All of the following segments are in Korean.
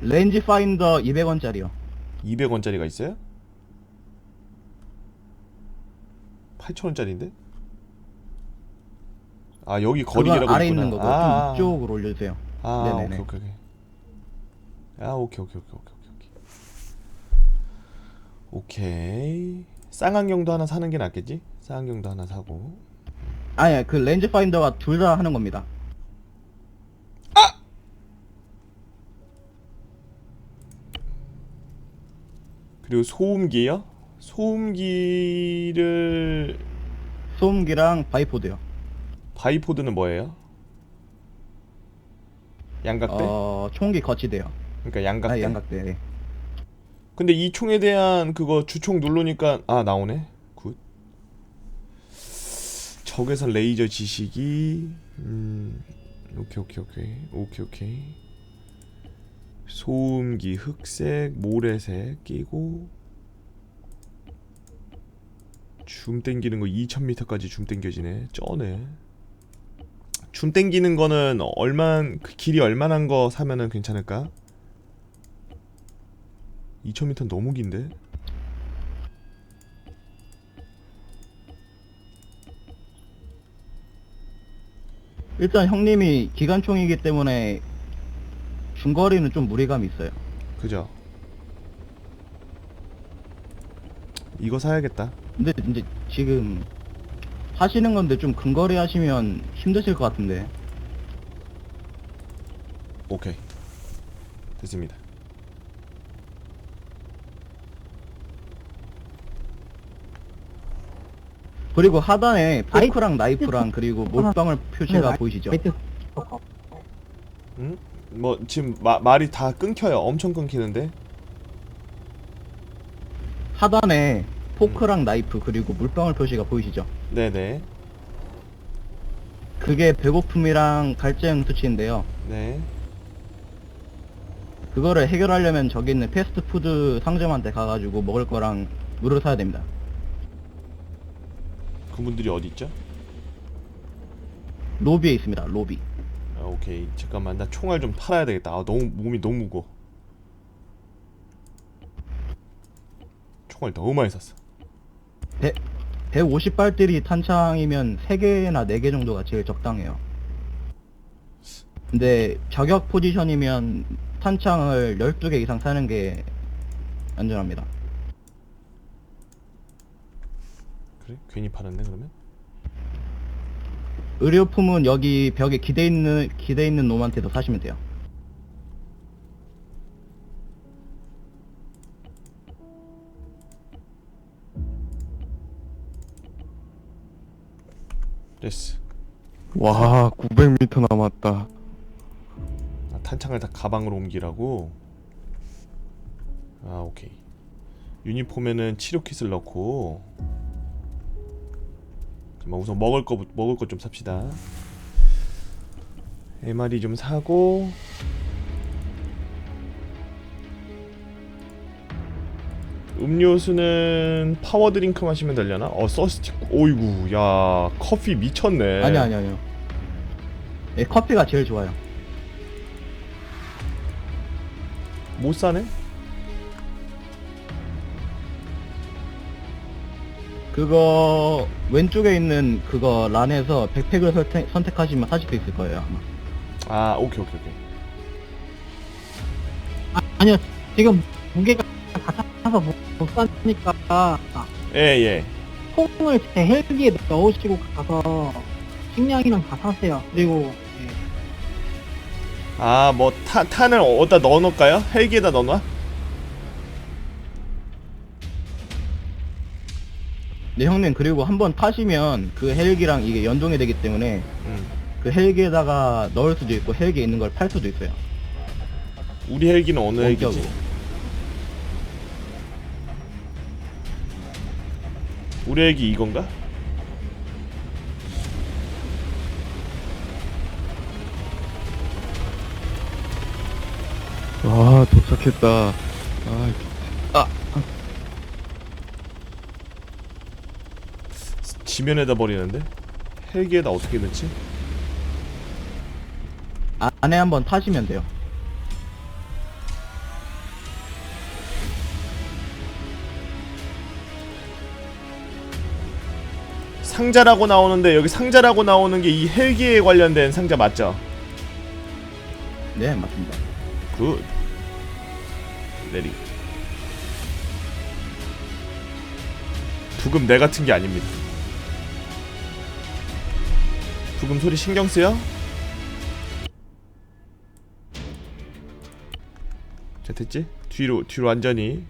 렌즈 파인더 200원짜리요. 200원짜리가 있어요? 8,000원짜리인데? 아 여기 거리라고 아래 있구나. 있는 거고 아, 좀 이쪽으로 올려주세요. 아, 네네네. 오케이 오케이 오케이. 아 오케이 오케이 오케이 오케이 오케이. 오케이. 쌍안경도 하나 사는 게 낫겠지? 쌍안경도 하나 사고. 아니 그 렌즈 파인더가 둘 다 하는 겁니다. 그리고 소음기요? 소음기를 소음기랑 바이포드요. 바이포드는 뭐예요? 양각대? 어 총기 거치대요. 그러니까 양각대. 아 양각대. 네. 근데 이 총에 대한 그거 주총 누르니까 아 나오네. 굿. 적외선 레이저 지식이 음 오케이 오케이 오케이 오케이 오케이. 소음기 흑색 모래색 끼고 줌 땡기는 거 2000m까지 줌 땡겨지네. 쩌네. 줌 땡기는 거는 얼만 그 길이 얼마난 거 사면은 괜찮을까? 2000m 너무 긴데? 일단 형님이 기관총이기 때문에 중거리는 좀 무리감이 있어요. 그죠? 이거 사야겠다. 근데 이제 지금 하시는 건데 좀 근거리 하시면 힘드실 것 같은데. 오케이. 됐습니다. 그리고 하단에 포크랑 나이프랑 그리고 몰빵을 표시가 보이시죠? 베이트 응? 뭐 지금 마, 말이 다 끊겨요. 엄청 끊기는데. 하단에 포크랑 나이프 그리고 물방울 표시가 보이시죠? 네네. 그게 배고픔이랑 갈증 수치인데요. 네. 그거를 해결하려면 저기 있는 패스트푸드 상점한테 가가지고 먹을 거랑 물을 사야 됩니다. 그분들이 어디 있죠? 로비에 있습니다. 로비. 아, 오케이. 잠깐만. 나 총알 좀 팔아야 되겠다. 아, 너무 몸이 너무 무거워. 총알 너무 많이 샀어. 150발들이 탄창이면 3개나 4개 정도가 제일 적당해요. 근데 저격 포지션이면 탄창을 12개 이상 사는 게 안전합니다. 그래? 괜히 팔았네 그러면? 의료품은 여기 벽에 기대 있는 기대 있는 놈한테도 사시면 돼요. 됐어. 와 900m 남았다 아, 탄창을 다 가방으로 옮기라고. 아 오케이. 유니폼에는 치료 킷을 넣고. 잠깐만 우선 먹을 거 먹을 것 좀 삽시다. MR이 좀 사고. 음료수는 파워 드링크 마시면 되려나? 어 서스틱. 오이구 야 커피 미쳤네. 아니 아니 아니요. 예, 커피가 제일 좋아요. 못 사네? 그거 왼쪽에 있는 그거 란에서 백팩을 선택, 선택하시면 사실 수 있을 거예요 아마. 아 오케이 오케이 오케이. 아, 아니요 지금 무게가 다 차서 못, 못 사니까 예 예. 통을 제 헬기에 넣으시고 가서 식량이랑 다 사세요 그리고 예, 아, 뭐 탄, 탄을 어디다 넣어놓을까요? 헬기에다 넣어놔? 네 형님 그리고 한번 타시면 그 헬기랑 이게 연동이 되기 때문에 응. 그 헬기에다가 넣을 수도 있고 헬기에 있는 걸 팔 수도 있어요. 우리 헬기는 어느 헬기지? 원격으로. 우리 헬기 이건가? 와 도착했다 아 지면에다 버리는데? 헬기에다 어떻게 넣지? 안에 한번 타시면 돼요. 상자라고 나오는데 여기 상자라고 나오는 게 이 헬기에 관련된 상자 맞죠? 네, 맞습니다. 굿. 내리. 부금 내 같은 게 아닙니다. 부금 소리 신경 쓰여? 자 됐지? 뒤로 뒤로 완전히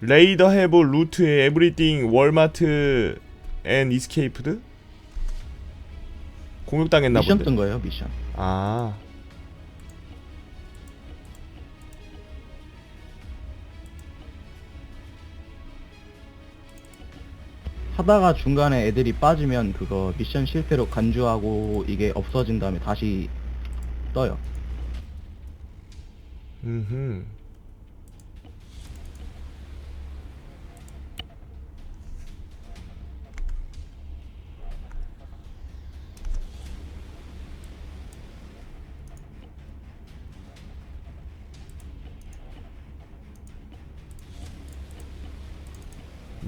레이더 해브 루트에 에브리띵 월마트 앤 이스케이프드 공격당했나 미션 본데. 뜬 거예요, 미션. 아. 하다가 중간에 애들이 빠지면 그거 미션 실패로 간주하고 이게 없어진 다음에 다시 떠요. 음흠.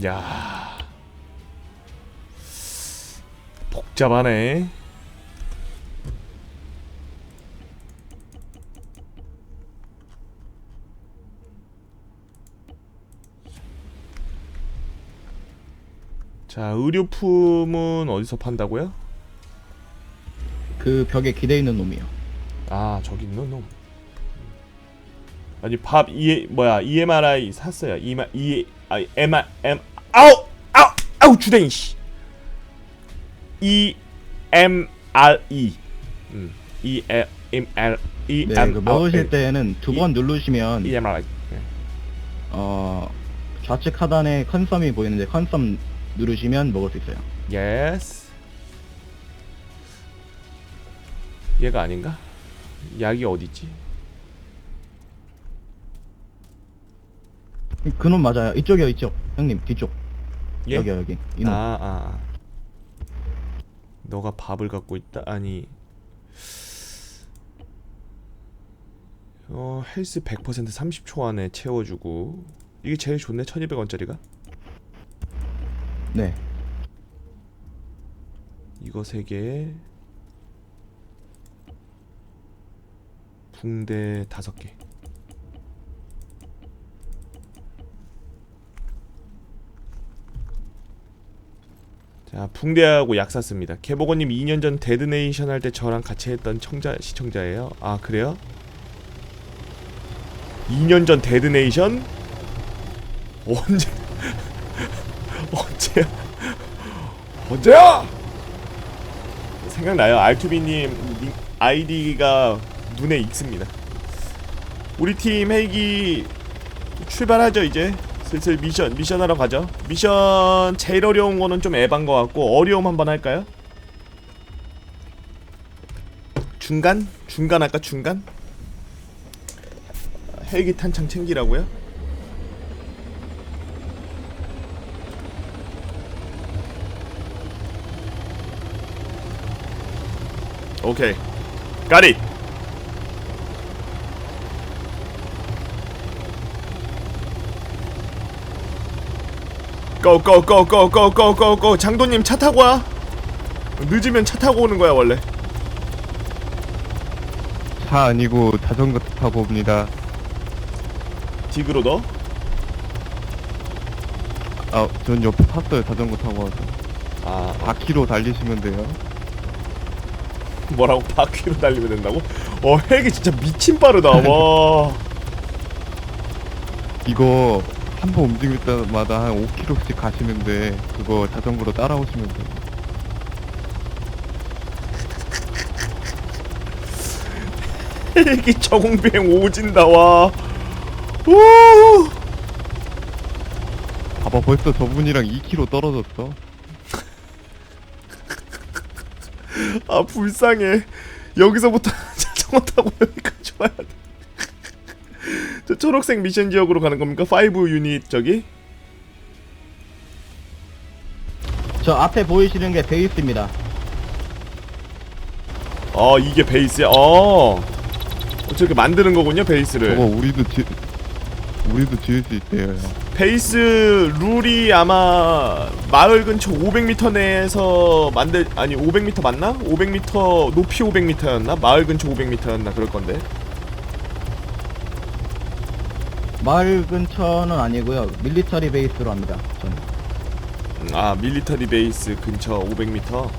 야. 복잡하네. 자, 의료품은 어디서 판다고요? 그 벽에 기대 있는 놈이요. 아, 저기 있는 놈. 아니, 밥 E 뭐야? EMRI 샀어요. E E I M I M 아우! 아우! 아우 주댕이 씨. E M R E. 음. E M R E 네, M 그 먹으실 R 때는 두 번 누르시면 E M R I. 어 좌측 하단에 컨썸이 보이는데 컨썸 누르시면 먹을 수 있어요. 예스. 얘가 아닌가? 약이 어디 있지? 그놈 맞아요. 이쪽이요, 이쪽. 형님 뒤쪽. 얘? 여기 여기. 이놈. 아, 아, 아. 너가 밥을 갖고 있다? 아니. 어, 헬스 100% 30초 안에 채워주고. 이게 제일 좋네, 1200원짜리가. 네. 이거 3개. 붕대 5개. 자, 붕대하고 약 샀습니다. 개보건님 2년 전 데드네이션 할 때 저랑 같이 했던 청자 시청자예요. 아 그래요? 2년 전 데드네이션? 언제? 언제야? 언제야? 생각나요. R2B님 아이디가 눈에 익습니다. 우리 팀 헬기 출발하죠 이제. 슬슬 미션 미션 하러 가죠. 미션 제일 어려운 거는 좀 에반 거 같고 어려움 한번 할까요? 중간? 중간 할까 중간? 헬기 탄창 챙기라고요? 오케이. It. 고고고고고고고고 장도님 차 타고 와. 늦으면 차 타고 오는 거야 원래. 차 아니고 자전거 타고 옵니다. 딕으로 너. 아, 전 옆에 탔어요. 자전거 타고 와서. 아 4km 달리시면 돼요. 뭐라고 바퀴로 달리면 된다고? 어 헬기 진짜 미친 빠르다. 와. 이거 한 번 움직일 때마다 한 5km씩 가시는데 그거 자전거로 따라오시면 돼요. 헬기 저공비행 오진다 와. 우. 봐봐 벌써 저분이랑 2km 떨어졌어. 아 불쌍해. 여기서부터 자전거 타고 여기까지 와야 돼. 저 초록색 미션 지역으로 가는 겁니까? 5 유닛 저기? 저 앞에 보이시는 게 베이스입니다. 아 이게 베이스야. 어. 어, 저렇게 만드는 거군요 베이스를. 저거 우리도 뒤, 우리도 수 있대요 형. 베이스 룰이 아마 마을 근처 500m 내에서 만들 아니 500m 맞나? 500m 높이 500m였나? 마을 근처 500m였나 그럴 건데. 마을 근처는 아니고요. 밀리터리 베이스로 합니다. 음, 아 밀리터리 베이스 근처 500m.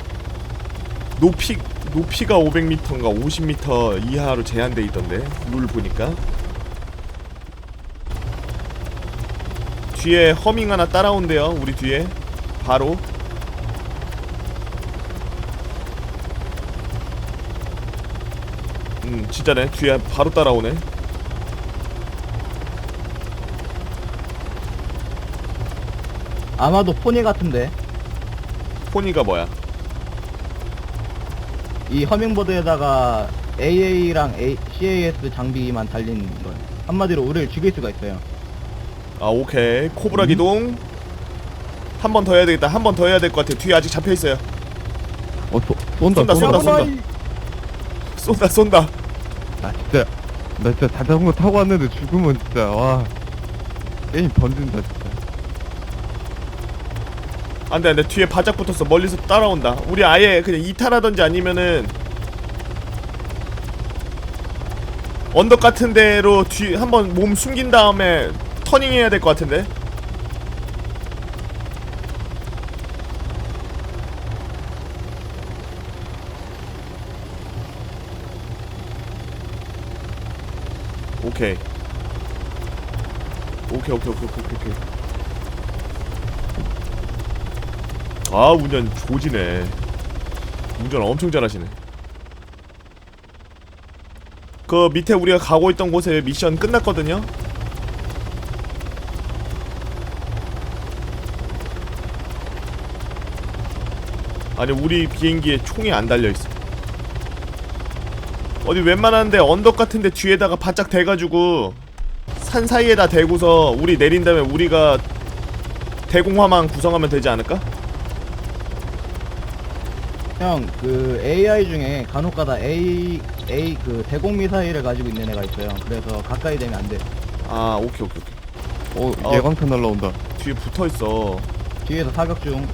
높이 높이가 500m인가 50m 이하로 제한돼 있던데 룰 보니까. 뒤에 허밍 하나 따라온대요. 우리 뒤에 바로. 음 진짜네 뒤에 바로 따라오네. 아마도 포니 같은데. 포니가 뭐야? 이 허밍보드에다가 AA랑 A, CAS 장비만 달린 거예요. 한마디로 우리를 죽일 수가 있어요. 아 오케이. 코브라 기동 한 번 더 해야 되겠다. 한 번 더 해야 될 것 같아 뒤에 아직 잡혀 있어요. 어 쏘, 쏜다 쏜다, 쏜다 쏜다, 쏜다. 쏜다 쏜다. 아 진짜. 나 진짜 자전거 타고 왔는데 죽으면 진짜 와. 게임 던진다 진짜 안돼 안돼. 뒤에 바짝 붙었어. 멀리서 따라온다. 우리 아예 그냥 이탈하던지 아니면은 언덕 같은 데로 뒤 한번 몸 숨긴 다음에 터닝 해야 될 것 같은데? 오케이. 오케이 오케이 오케이 오케이 오케이 아 운전 조지네. 운전 엄청 잘하시네. 그 밑에 우리가 가고 있던 곳에 미션 끝났거든요? 아니 우리 비행기에 총이 안 달려있어. 어디 웬만한데 언덕 같은데 뒤에다가 바짝 대가지고 산 사이에다 대고서 우리 내린 다음에 우리가 대공화만 구성하면 되지 않을까? 형, 그 AI 중에 간혹가다 A A 그 대공 미사일을 가지고 있는 애가 있어요. 그래서 가까이 되면 안 돼. 아 오케이 오케이 오케이 어 어. 예광탄 날라온다 뒤에 붙어있어 뒤에서 사격 중.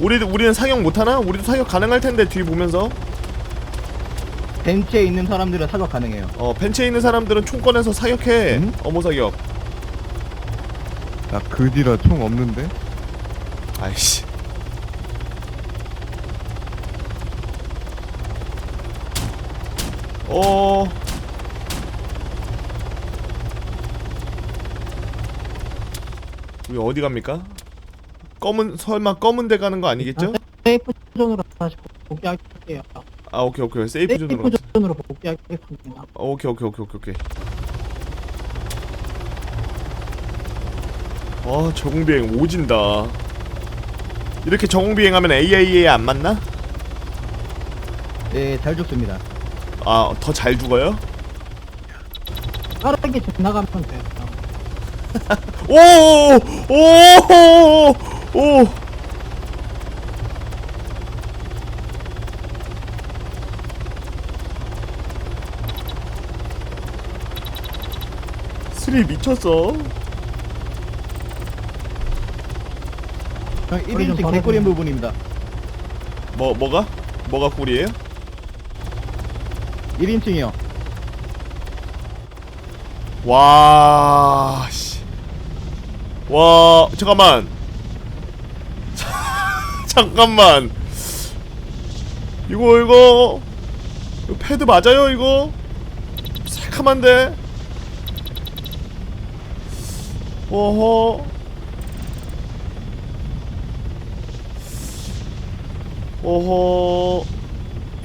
우리도 우리는 사격 못하나? 우리도 사격 가능할 텐데 뒤 보면서 벤치에 있는 사람들은 사격 가능해요. 어 벤치에 있는 사람들은 총 꺼내서 사격해 음? 어머 사격 나 그지라 총 없는데 아이씨 어 우리 어디 갑니까? 검은 설마 검은 데 가는 거 아니겠죠? 세이프 존으로 다시 복귀할게요. 아 오케이 오케이 세이프 존으로 세이프. 존으로 복귀하겠습니다. 어, 오케이 오케이 오케이 오케이 오케이 아 저공비행 오진다 이렇게 저공비행하면 AI에 안 맞나? 네, 잘 죽습니다. 아 더 잘 죽어요? 빠르게 지나가면 돼요. 오 오 오오오 스리 미쳤어 형, 우리 좀 1인칭 바로 개꿀인 좀- 부분입니다. 뭐 뭐가? 뭐가 꿀이에요? 1인칭이요. 와, 씨. 와, 잠깐만. 잠깐만. 이거, 이거. 이거 패드 맞아요, 이거? 새카만데? 어허. 어허.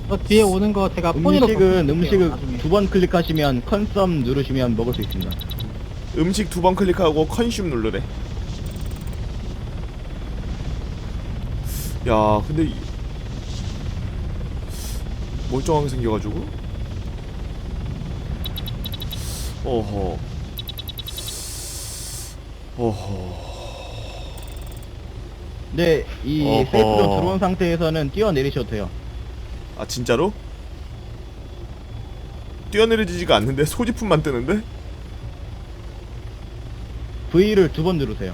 저 뒤에 오는 거 제가 폰으로 음식은 음식을. 두 번 클릭하시면 컨썸 누르시면 먹을 수 있습니다. 음식 두 번 클릭하고 컨슘 누르래. 야, 근데 이... 멀쩡하게 생겨가지고. 어허. 어허. 네, 이 어허. 세이프존 들어온 상태에서는 뛰어내리셔도 돼요. 아 진짜로? 뛰어내려지지가 않는데 소지품만 뜨는데? V를 두 번 누르세요.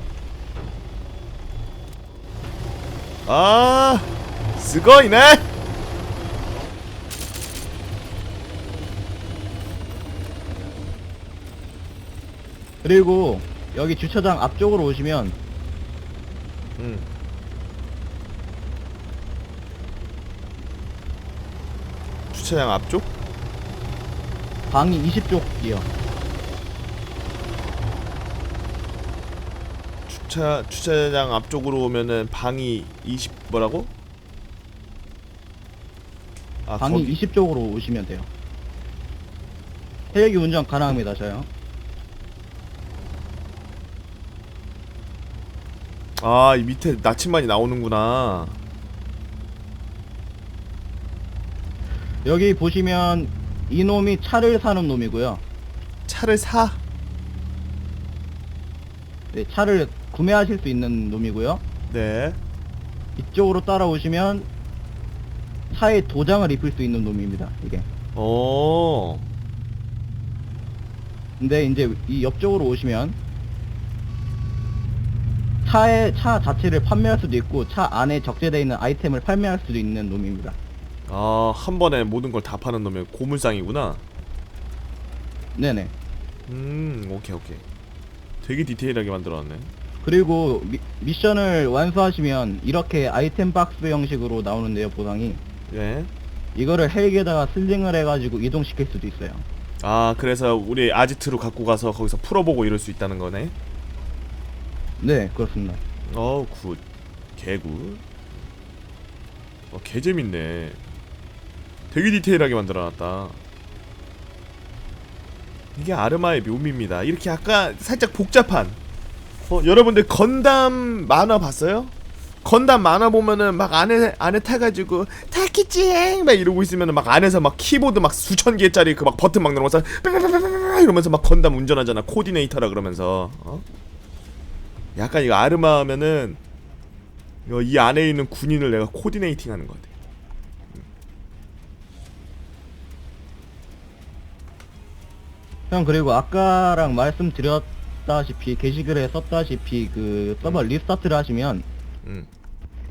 아, 스거이네. 그리고 여기 주차장 앞쪽으로 오시면 음. 주차장 앞쪽? 방이 20쪽이요. 주차 주차장 앞쪽으로 오면은 방이 20 뭐라고? 아 방이 거기 20쪽으로 오시면 돼요. 헬기 운전 가능합니다, 저요. 아, 이 밑에 나침반이 나오는구나. 여기 보시면 이놈이 차를 사는 놈이고요. 차를 사. 네, 차를 구매하실 수 있는 놈이고요. 네. 이쪽으로 따라오시면 차에 도장을 입힐 수 있는 놈입니다. 이게. 어. 근데 이제 이 옆쪽으로 오시면 차에 차 자체를 판매할 수도 있고 차 안에 적재되어 있는 아이템을 판매할 수도 있는 놈입니다. 아, 한 번에 모든 걸 다 파는 놈의 고물상이구나. 네네. 음, 오케이, 오케이. 되게 디테일하게 만들어놨네. 그리고 미, 미션을 완수하시면 이렇게 아이템 박스 형식으로 나오는데요, 보상이. 예. 이거를 헬기에다가 슬링을 해가지고 이동시킬 수도 있어요. 아, 그래서 우리 아지트로 갖고 가서 거기서 풀어보고 이럴 수 있다는 거네. 네, 그렇습니다. 어, 굿. 개굿. 어, 개 재밌네. 되게 디테일하게 만들어놨다. 이게 아르마의 묘미입니다. 이렇게 약간 살짝 복잡한. 어, 여러분들 건담 만화 봤어요? 건담 만화 보면은 막 안에 안에 타가지고 타키찡 막 이러고 있으면은 막 안에서 막 키보드 막 수천 개짜리 그 막 버튼 막 누르면서 이러면서 막 건담 운전하잖아 코디네이터라 그러면서 어? 약간 이거 아르마 하면은 이 안에 있는 군인을 내가 코디네이팅 하는 것 같아. 형 그리고 아까랑 말씀드렸다시피 게시글에 썼다시피 그 서버 리스타트를 하시면 음.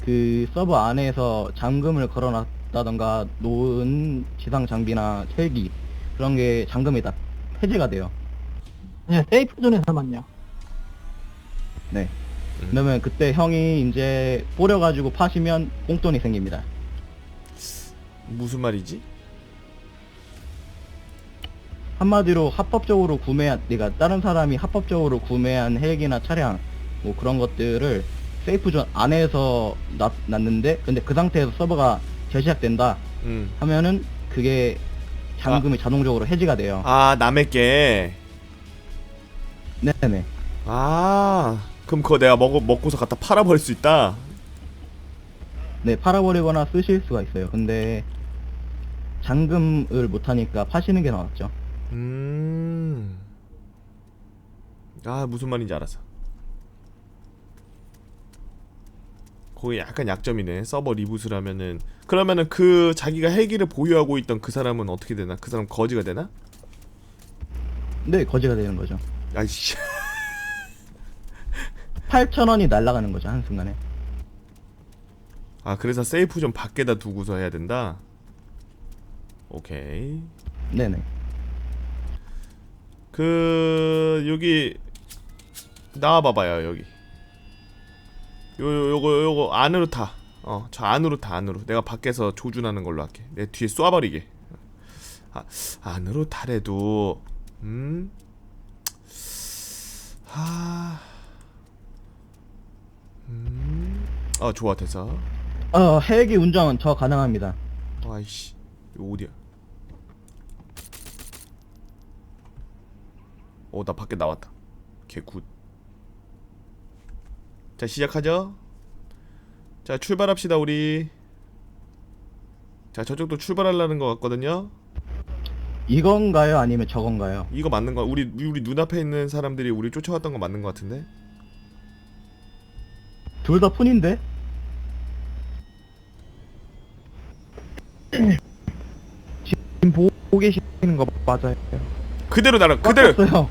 그 서버 안에서 잠금을 걸어놨다던가 놓은 지상 장비나 헬기 그런 게 잠금이 다 폐지가 돼요. 네, 세이프 존에서만요. 네. 음. 그러면 그때 형이 이제 뿌려가지고 파시면 꽁돈이 생깁니다. 무슨 말이지? 한마디로 합법적으로 구매한, 그러니까 다른 사람이 합법적으로 구매한 헬기나 차량 뭐 그런 것들을 세이프존 안에서 놨, 놨는데 근데 그 상태에서 서버가 재시작된다 음. 하면은 그게 잠금이 자동적으로 해지가 돼요. 아 남의 게. 네네. 아 그럼 그거 내가 먹어 먹고서 갖다 팔아버릴 수 있다. 네, 팔아버리거나 쓰실 수가 있어요. 근데 잠금을 못하니까 파시는 게 나았죠. 음. 아 무슨 말인지 알았어. 거기 약간 약점이네. 서버 리부트를 하면은 그러면은 그 자기가 헬기를 보유하고 있던 그 사람은 어떻게 되나? 그 사람 거지가 되나? 네, 거지가 되는 거죠. 아이씨. 8,000원이 날아가는 거죠, 한순간에. 아 그래서 세이프 좀 밖에다 두고서 해야 된다. 오케이. 네네. 그 여기 나와 봐봐요 여기. 요 요- 요거 요거 안으로 타. 어 저 안으로 타 안으로. 내가 밖에서 조준하는 걸로 할게. 내 뒤에 쏴버리게. 아 안으로 타래도 음. 하. 음. 아 좋아 됐어. 어, 헬기 운전은 저 가능합니다. 아이씨 이거 어디야? 어나 밖에 나왔다. 개굿. 자 시작하죠. 자 출발합시다 우리. 자 저쪽도 출발하려는 것 같거든요. 이건가요? 아니면 저건가요? 이거 맞는 거 우리 우리 눈앞에 있는 사람들이 우리 쫓아왔던 거 맞는 것 같은데? 둘 다 폰인데? 지금 보고 계시는 거 맞아요. 그대로 날아 그대로 깎았어요.